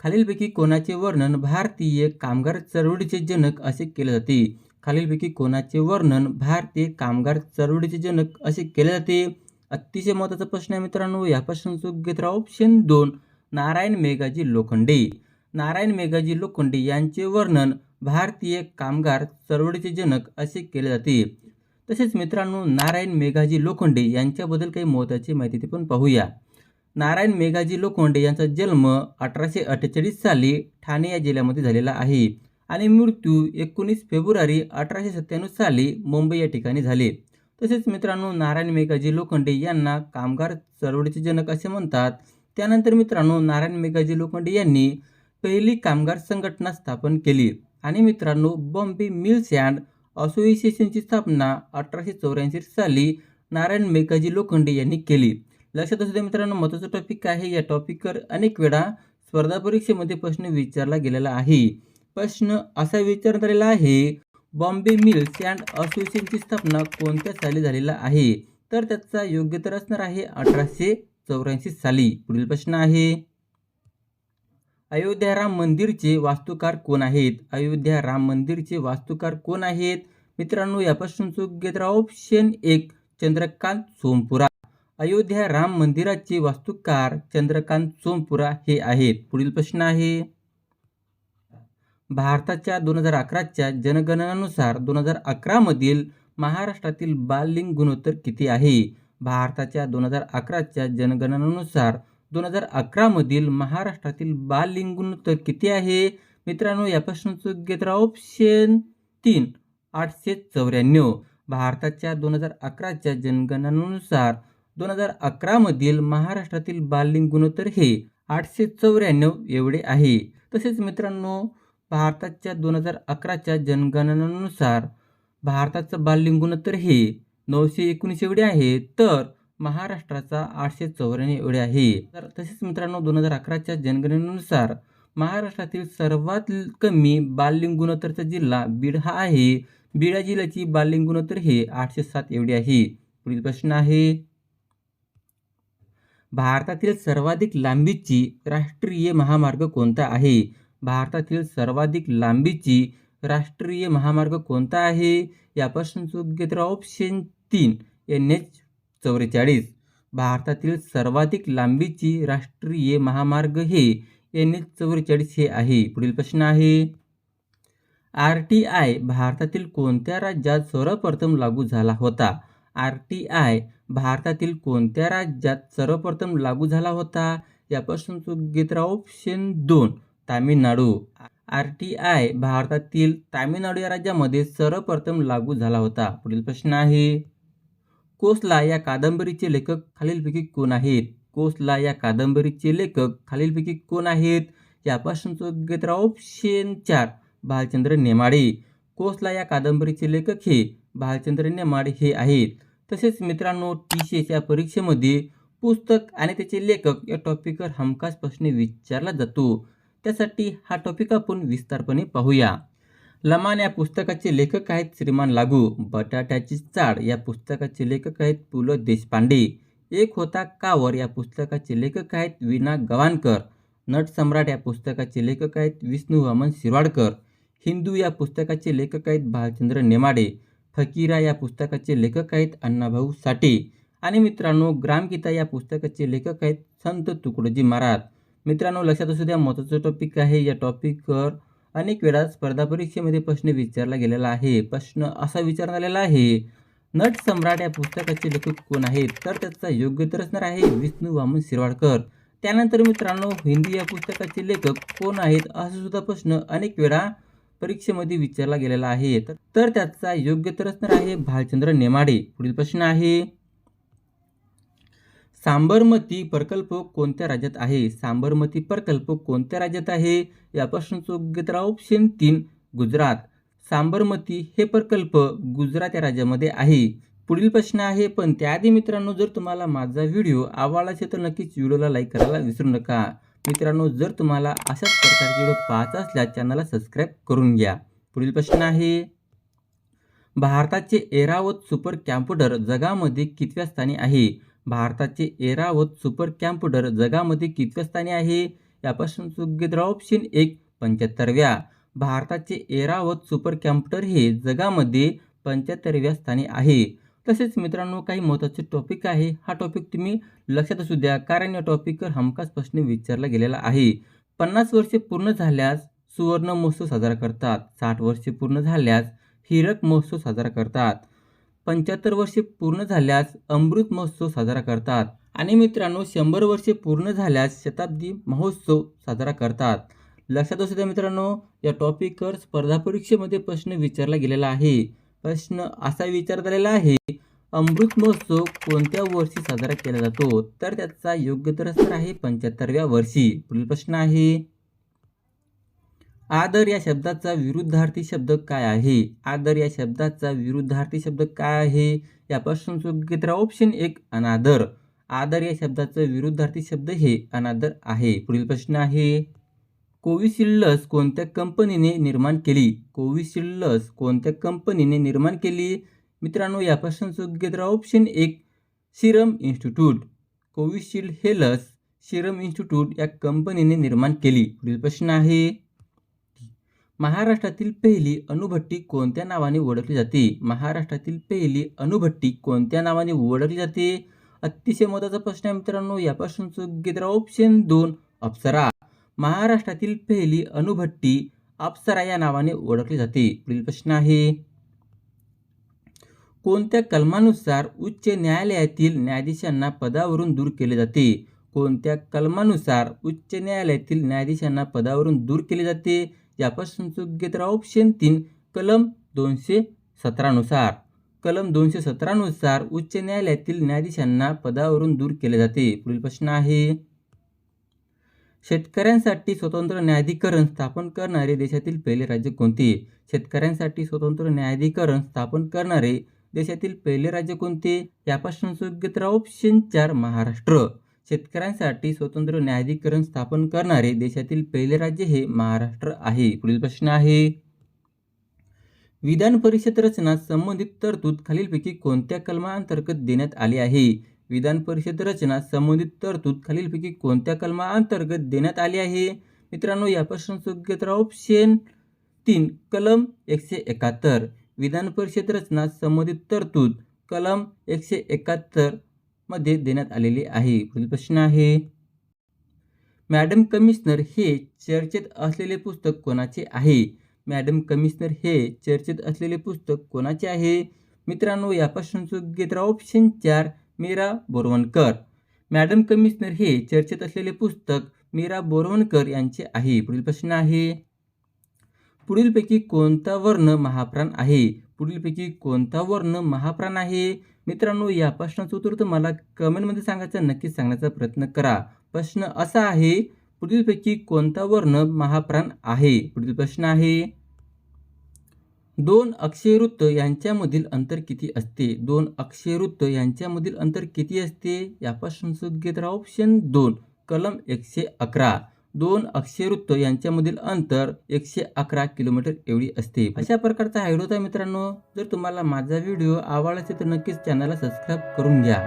खालीलपैकी कोणाचे वर्णन भारतीय कामगार चळवळीचे जनक असे केले जाते? खालीलपैकी कोणाचे वर्णन भारतीय कामगार चळवळीचे जनक असे केले जाते? अतिशय महत्त्वाचा प्रश्न आहे मित्रांनो या प्रश्नाचं घेत राहा ऑप्शन दोन नारायण मेघाजी लोखंडे. नारायण मेघाजी लोखंडे यांचे वर्णन भारतीय कामगार चळवळीचे जनक असे केले जाते. तसेच मित्रांनो नारायण मेघाजी लोखंडे यांच्याबद्दल काही महत्त्वाची माहिती ते पण पाहूया. नारायण मेघाजी लोखंडे यांचा जन्म अठराशे अठ्ठेचाळीस साली ठाणे या जिल्ह्यामध्ये झालेला आहे आणि मृत्यू एकोणीस फेब्रुवारी अठराशे सत्त्याण्णव साली मुंबई या ठिकाणी झाले. तसेच मित्रांनो नारायण मेघाजी लोखंडे यांना कामगार चळवळीचे जनक असे म्हणतात. त्यानंतर मित्रांनो नारायण मेघाजी लोखंडे यांनी पहिली कामगार संघटना स्थापन केली. आणि मित्रांनो बॉम्बे मिल्स अँड असोसिएशनची स्थापना अठराशे चौऱ्याऐंशी साली नारायण मेघाजी लोखंडे यांनी केली. लक्षात असू द्या मित्रांनो महत्त्वाचा टॉपिक आहे या टॉपिकवर अनेक वेळा स्पर्धा परीक्षेमध्ये प्रश्न विचारला गेलेला आहे. प्रश्न असा विचारण्यात आलेला आहे बॉम्बे मिल्स अँड असोसिएशनची स्थापना कोणत्या साली झालेला आहे? तर त्याचा योग्य तर असणार आहे अठराशे चौऱ्याऐंशी साली. पुढील प्रश्न आहे अयोध्या राम मंदिरचे वास्तुकार कोण आहेत? अयोध्या राम मंदिरचे वास्तुकार कोण आहेत? मित्रांनो या प्रश्नाचं योग्य तर ऑप्शन एक चंद्रकांत सोमपुरा. अयोध्या राम मंदिराचे वास्तुकार चंद्रकांत सोमपुरा हे आहेत. पुढील प्रश्न आहे. भारताच्या दोन हजार अकराच्या जनगणनानुसार दोन हजार अकरामधील महाराष्ट्रातील बाललिंग गुणोत्तर किती आहे? भारताच्या दोन हजार अकराच्या जनगणनानुसार दोन हजार अकरामधील महाराष्ट्रातील बाललिंग गुणोत्तर किती आहे? मित्रांनो या प्रश्नाचं उत्तर ऑप्शन तीन आठशे चौऱ्याण्णव. भारताच्या दोन हजार अकराच्या जनगणनानुसार दोन हजार अकरामधील महाराष्ट्रातील बाललिंग गुणोत्तर हे आठशे चौऱ्याण्णव एवढे आहे. तसेच मित्रांनो भारताच्या दोन हजार अकराच्या जनगणनानुसार भारताचं बाललिंग गुणोत्तर हे नऊशे एकोणीस एवढे आहे तर महाराष्ट्राचा आठशे चौऱ्याण्णव एवढे आहे. तर तसेच मित्रांनो दोन हजार अकराच्या जनगणनेनुसार महाराष्ट्रातील सर्वात कमी बाललिंग गुणोत्तरचा जिल्हा बीड हा आहे. बीडा जिल्ह्याची बाललिंग गुणोत्तर हे आठशे सात एवढे आहे. पुढील प्रश्न आहे भारतातील सर्वाधिक लांबीची राष्ट्रीय महामार्ग कोणता आहे? भारतातील सर्वाधिक लांबीची राष्ट्रीय महामार्ग कोणता आहे? या प्रश्नाचं योग्य तर ऑप्शन तीन एन एच चौवेचाळीस. भारतातील सर्वाधिक लांबीची राष्ट्रीय महामार्ग हे एन एच चौवेचाळीस हे आहे. पुढील प्रश्न आहे. आर टी आय भारतातील कोणत्या राज्यात सर्वप्रथम लागू झाला होता? आर टी आय भारतातील कोणत्या राज्यात सर्वप्रथम लागू झाला होता? या प्रश्नाचं योग्य ऑप्शन दोन तामिळनाडू. आर टी आय भारतातील तामिळनाडू या राज्यामध्ये सर्वप्रथम लागू झाला होता. पुढील प्रश्न आहे कोसला या कादंबरीचे लेखक खालीलपैकी कोण आहेत? कोसला या कादंबरीचे लेखक खालीलपैकी कोण आहेत? या प्रश्नाचं योग्य ऑप्शन चार भालचंद्र नेमाडे. कोसला या कादंबरीचे लेखक हे भालचंद्र नेमाडे हे आहेत. तसेच मित्रांनो टी सी एस या परीक्षेमध्ये पुस्तक आणि त्याचे लेखक या टॉपिकवर हमखास प्रश्न विचारला जातो. त्यासाठी हा टॉपिक आपण विस्तारपणे पाहूया. लमान या पुस्तकाचे लेखक आहेत श्रीमान लागू. बटाट्याची चाळ या पुस्तकाचे लेखक आहेत पु ल देशपांडे. एक होता कावर या पुस्तकाचे लेखक आहेत विना गवाणकर नटसम्राट या पुस्तकाचे लेखक आहेत विष्णू वामन शिरवाडकर. हिंदू या पुस्तकाचे लेखक आहेत भालचंद्र नेमाडे. फकीरा या पुस्तकाचे लेखक आहेत अण्णाभाऊ साठे. आणि मित्रांनो ग्रामगीता या पुस्तकाचे लेखक आहेत संत तुकडोजी महाराज. मित्रांनो लक्षात असू द्या महत्त्वाचं टॉपिक आहे. या टॉपिकवर अनेक वेळा स्पर्धा परीक्षेमध्ये प्रश्न विचारला गेलेला आहे. प्रश्न असा विचारण्यात आलेला आहे नट सम्राट या पुस्तकाचे लेखक कोण आहेत? तर त्याचा योग्य तर असणार आहे विष्णू वामन शिरवाडकर. त्यानंतर मित्रांनो हिंदी या पुस्तकाचे लेखक कोण आहेत? असा सुद्धा प्रश्न अनेक वेळा परीक्षेमध्ये विचारला गेलेला आहे. तर त्याचा योग्य तर असणार आहे. भालचंद्र नेमाडे. पुढील प्रश्न आहे. सांबरमती प्रकल्प कोणत्या राज्यात आहे? सांबरमती प्रकल्प कोणत्या राज्यात आहे? या प्रश्नाचं योग्य तर ऑप्शन तीन गुजरात. सांबरमती हे प्रकल्प गुजरात या राज्यामध्ये आहे. पुढील प्रश्न आहे. पण त्याआधी मित्रांनो जर तुम्हाला माझा व्हिडिओ आवडला असेल तर नक्कीच व्हिडिओला लाईक करायला विसरू नका. मित्रांनो जर तुम्हाला अशाच प्रकारचे व्हिडिओ पाहत असल्यास चॅनलला सबस्क्राईब करून घ्या. पुढील प्रश्न आहे भारताचे एरावत सुपर कॅम्प्युटर जगामध्ये कितव्या स्थानी आहे? भारताचे एरावत सुपर कॅम्प्युटर जगामध्ये कितव्या स्थानी आहे? यापासून योग्य ऑप्शन एक पंच्याहत्तरव्या. भारताचे एरावत सुपर कॅम्प्युटर हे जगामध्ये पंच्याहत्तरव्या स्थानी आहे. तसेच मित्रांनो काही महत्त्वाचे टॉपिक आहे. हा टॉपिक तुम्ही लक्षात असू द्या कारण या टॉपिकवर हमखास प्रश्न विचारला गेलेला आहे. पन्नास वर्षे पूर्ण झाल्यास सुवर्ण महोत्सव साजरा करतात. साठ वर्षे पूर्ण झाल्यास हिरक महोत्सव साजरा करतात. पंच्याहत्तर वर्षे पूर्ण झाल्यास अमृत महोत्सव साजरा करतात. आणि मित्रांनो शंभर वर्षे पूर्ण झाल्यास शताब्दी महोत्सव साजरा करतात. लक्षात असू द्या मित्रांनो या टॉपिकवर स्पर्धा परीक्षेमध्ये प्रश्न विचारला गेलेला आहे. प्रश्न असा विचार झालेला आहे अमृत महोत्सव कोणत्या वर्षी साजरा केला जातो? तर त्याचा योग्य तर असणार आहे पंच्याहत्तरव्या वर्षी. पुढील प्रश्न आहे आदर या शब्दाचा विरुद्धार्थी शब्द काय आहे? आदर या शब्दाचा विरुद्धार्थी शब्द काय आहे? यापासून योग्य तर ऑप्शन एक अनादर. आदर या शब्दाचं विरुद्धार्थी शब्द हे अनादर आहे. पुढील प्रश्न आहे कोविशिल्ड लस कोणत्या कंपनीने निर्माण केली? कोविशिल्ड लस कोणत्या कंपनीने निर्माण केली? मित्रांनो यापासून योग्य तर ऑप्शन एक सिरम इन्स्टिट्यूट. कोविशिल्ड हे लस सिरम इन्स्टिट्यूट या कंपनीने निर्माण केली. पुढील प्रश्न आहे महाराष्ट्रातील पहिली अणुभट्टी कोणत्या नावाने ओळखली जाते? महाराष्ट्रातील पहिली अणुभट्टी कोणत्या नावाने ओळखली जाते? अतिशय महत्त्वाचा प्रश्न आहे मित्रांनो यापासून योग्य तर ऑप्शन दोन अप्सरा. महाराष्ट्रातील पहिली अणुभट्टी अप्सरा या नावाने ओळखली जाते. पुढील प्रश्न आहे कोणत्या कलमानुसार उच्च न्यायालयातील न्यायाधीशांना पदावरून दूर केले जाते? कोणत्या कलमानुसार उच्च न्यायालयातील न्यायाधीशांना पदावरून दूर केले जाते? यापासून योग्य ऑप्शन तीन कलम दोनशे सतरानुसार कलम दोनशे सतरानुसार उच्च न्यायालयातील न्यायाधीशांना पदावरून दूर केले जाते. पुढील प्रश्न आहे शेतकऱ्यांसाठी स्वतंत्र न्यायाधिकरण स्थापन करणारे देशातील पहिले राज्य कोणते? शेतकऱ्यांसाठी स्वतंत्र न्यायाधिकरण स्थापन करणारे देशातील पहिले राज्य कोणते? यापासून योग्य ऑप्शन चार महाराष्ट्र. शेतकऱ्यांसाठी स्वतंत्र न्यायाधिकरण स्थापन करणारे देशातील पहिले राज्य हे महाराष्ट्र आहे. पुढील प्रश्न आहे. विधान परिषद रचना संबंधित तरतूद खालीलपैकी कोणत्या कलमांतर्गत देण्यात आली आहे? विधान परिषद रचना संबंधित तरतूद खालीलपैकी कोणत्या कलमाअंतर्गत देण्यात आली आहे? मित्रांनो या प्रश्नाचं उत्तर ऑप्शन तीन कलम एकशे एकाहत्तर. विधान परिषद रचना संबंधित तरतूद कलम एकशे एकाहत्तरमध्ये देण्यात आलेली आहे. पुढील प्रश्न आहे मॅडम कमिशनर हे चर्चेत असलेले पुस्तक कोणाचे आहे? मॅडम कमिशनर हे चर्चेत असलेले पुस्तक कोणाचे आहे? मित्रांनो या प्रश्नाचं उत्तर ऑप्शन चार मीरा बोरवणकर. मॅडम कमिशनर हे चर्चेत असलेले पुस्तक मीरा बोरवणकर यांचे आहे. पुढील प्रश्न आहे. पुढीलपैकी कोणता वर्ण महाप्राण आहे? पुढीलपैकी कोणता वर्ण महाप्राण आहे? मित्रांनो या प्रश्नाचं उत्तर तुम्हाला कमेंटमध्ये सांगायचं नक्कीच सांगण्याचा प्रयत्न करा. प्रश्न असा आहे पुढीलपैकी कोणता वर्ण महाप्राण आहे? पुढील प्रश्न आहे दोन अक्षयवृत्त यांच्यामधील अंतर किती असते? दोन अक्षयवृत्त यांच्यामधील अंतर किती असते? यापासून योग्य ऑप्शन दोन कलम एकशे अकरा. दोन अक्षयवृत्त यांच्यामधील अंतर एकशे अकरा किलोमीटर एवढी असते. अशा प्रकारचा हायड होता मित्रांनो. जर तुम्हाला माझा व्हिडिओ आवडला असेल तर नक्कीच चॅनलला सबस्क्राईब करून घ्या.